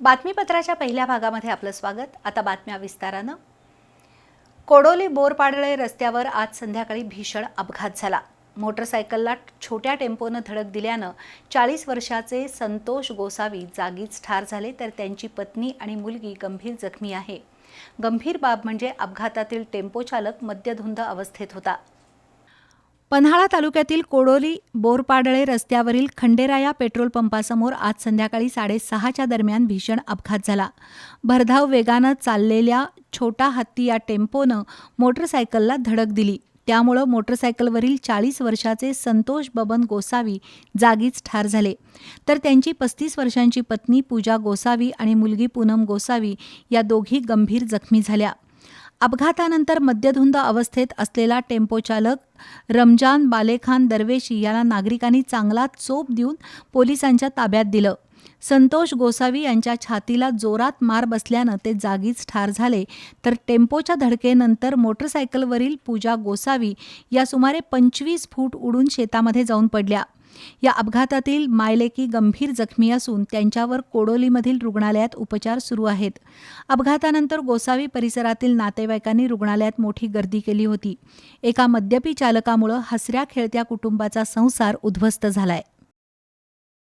बातमीपत्राच्या पहिल्या भागामध्ये आपलं स्वागत. आता बातम्या विस्तारानं. कोडोली बोरपाडळे रस्त्यावर आज संध्याकाळी भीषण अपघात झाला. मोटरसायकलला छोट्या टेम्पोनं धडक दिल्यानं चाळीस वर्षाचे संतोष गोसावी जागीच ठार झाले तर त्यांची पत्नी आणि मुलगी गंभीर जखमी आहे. गंभीर बाब म्हणजे अपघातातील टेम्पो चालक मद्यधुंद अवस्थेत होता. पन्हाळा तालुक्यातील कोडोली बोरपाडळे रस्त्यावरील खंडेराया पेट्रोल पंपासमोर आज संध्याकाळी साडेसहाच्या दरम्यान भीषण अपघात झाला. भरधाव वेगानं चाललेल्या छोटा हत्ती या टेम्पोनं मोटरसायकलला धडक दिली. त्यामुळं मोटरसायकलवरील चाळीस वर्षाचे संतोष बबन गोसावी जागीच ठार झाले. तर त्यांची पस्तीस वर्षांची पत्नी पूजा गोसावी आणि मुलगी पूनम गोसावी या दोघी गंभीर जखमी झाल्या. अपघातानंतर मद्यधुंद अवस्थेत असलेला टेम्पो चालक रमजान बालेखान दरवेशी याला नागरिकांनी चांगला चोप देऊन पोलिसांच्या ताब्यात दिलं. संतोष गोसावी यांच्या छातीला जोरात मार बसल्यानं ते जागीच ठार झाले. तर टेम्पोच्या धडकेनंतर मोटरसायकलवरील पूजा गोसावी या सुमारे पंचवीस फूट उडून शेतामध्ये जाऊन पडल्या. या अपघातातील मायलेकी गंभीर जखमी असून त्यांच्यावर कोडोलीमधील रुग्णालयात उपचार सुरू आहेत. अपघातानंतर गोसावी परिसरातील नातेवाईकांनी रुग्णालयात मोठी गर्दी केली होती. एका मद्यपी चालकामुळं हसऱ्या खेळत्या कुटुंबाचा संसार उद्ध्वस्त झालाय.